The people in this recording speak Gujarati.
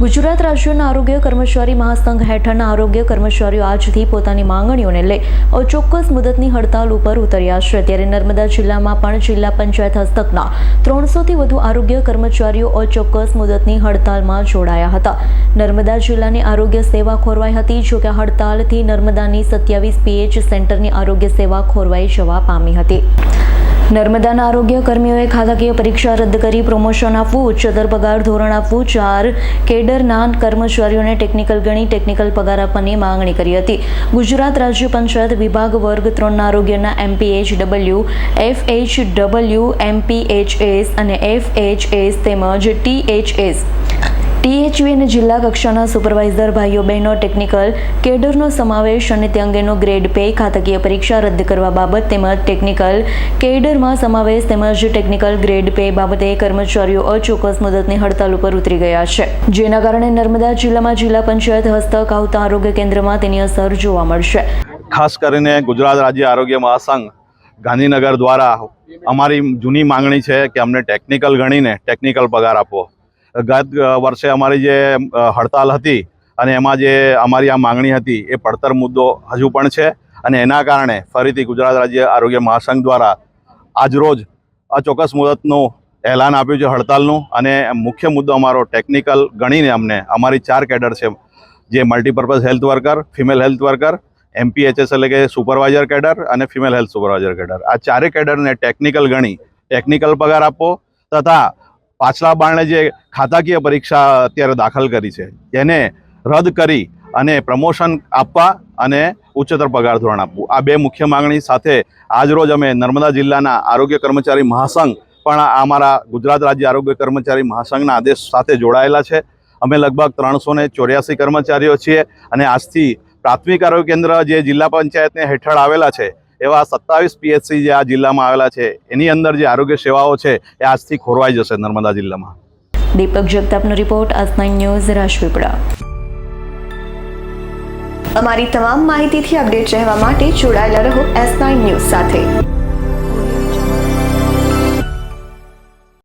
ગુજરાત રાજ્યના આરોગ્ય કર્મચારી મહાસંઘ હેઠળના આરોગ્ય કર્મચારીઓ આજથી પોતાની માંગણીઓને લઈ અચોક્કસ મુદતની હડતાલ ઉપર ઉતર્યા છે. ત્યારે નર્મદા જિલ્લામાં પણ જિલ્લા પંચાયત હસ્તકના ત્રણસોથી વધુ આરોગ્ય કર્મચારીઓ અચોક્કસ મુદતની હડતાલમાં જોડાયા હતા. નર્મદા જિલ્લાની આરોગ્ય સેવા ખોરવાઈ હતી જોકે હડતાલથી નર્મદાની સત્યાવીસ પીએચ સેન્ટરની આરોગ્ય સેવા ખોરવાઈ જવા પામી હતી. નર્મદાના આરોગ્ય કર્મીઓએ ખાતાકીય પરીક્ષા રદ કરી પ્રમોશન આપવું, ઉચ્ચતર પગાર ધોરણ આપવું, ચાર કેડરના કર્મચારીઓને ટેકનિકલ ગણી ટેકનિકલ પગાર આપવાની માંગણી કરી હતી. ગુજરાત રાજ્ય પંચાયત વિભાગ વર્ગ ત્રણના આરોગ્યના MPH W F H W MPHS અને એફ એચ એસ તેમજ ટીએચએસ ટીએચવી અને જિલ્લા કક્ષાના સુપરવાઇઝર ભાઈઓ બહેનો ટેકનિકલ કેડરનો સમાવેશ અને તે અંગેનો ગ્રેડ પે ખાતાકીય પરીક્ષા રદ કરવા બાબત તેમજ ટેકનિકલ કેડરમાં સમાવેશ તેમજ ટેકનિકલ ગ્રેડ પે બાબતે કર્મચારીઓ અચોક્કસ મુદતની હડતાલ ઉપર ઉતરી ગયા છે. જેના કારણે નર્મદા જિલ્લામાં જિલ્લા પંચાયત હસ્તક આવતા આરોગ્ય કેન્દ્રમાં તેની અસર જોવા મળશે. ખાસ કરીને ગુજરાત રાજ્ય આરોગ્ય મહાસંઘ ગાંધીનગર દ્વારા અમારી જૂની માંગણી છે કે અમને ટેકનિકલ ગણીને ટેકનિકલ પગાર આપવો. ગત વર્ષે અમારી જે હડતાલ હતી અને એમાં જે અમારી આ માંગણી હતી એ પડતર મુદ્દો હજુ પણ છે અને એના કારણે ફરીથી ગુજરાત રાજ્ય આરોગ્ય મહાસંઘ દ્વારા આજરોજ ચોક્કસ મુદતનું એલાન આપ્યું છે હડતાલનું અને મુખ્ય મુદ્દો અમારો ટેકનિકલ ગણીને અમને અમારી ચાર કેડર છે, જે multipurpose health worker, female health worker, MPHS એટલે કે સુપરવાઇઝર કેડર અને ફિમેલ હેલ્થ સુપરવાઇઝર કેડર. આ ચારે કેડરને ટેકનિકલ ગણી, ટેકનિકલ પગાર આપો તથા પાછલા બારણે જે ખાતાકીય પરીક્ષા અત્યારે દાખલ કરી છે, એને રદ કરી અને પ્રમોશન આપવા અને ઉચ્ચતર પગાર ધોરણ આપવું. આ બે મુખ્ય માંગણી સાથે આજરોજ અમે નર્મદા જિલ્લાના આરોગ્ય કર્મચારી મહાસંઘ પણ અમારા ગુજરાત રાજ્ય આરોગ્ય કર્મચારી મહાસંઘના આદેશ સાથે જોડાયેલા છે. અમે લગભગ ત્રણસો ને ચોર્યાસી કર્મચારીઓ છીએ અને આજથી પ્રાથમિક આરોગ્ય કેન્દ્ર જે જિલ્લા પંચાયતને હેઠળ આવેલા છે એવા સત્તાવીસ પીએચસી જે આ જિલ્લામાં આવેલા છે, એની અંદર જે આરોગ્ય સેવાઓ છે, એ આજથી ખોરવાઈ જશે નર્મદા જિલ્લામાં. દીપક જગતાપનો રિપોર્ટ આજ નાઇન ન્યૂઝ રાજપીપળા અમારી તમામ માહિતીથી અપડેટ રહેવા માટે જોડાયેલા રહો એસ નાઇન ન્યૂઝ સાથે.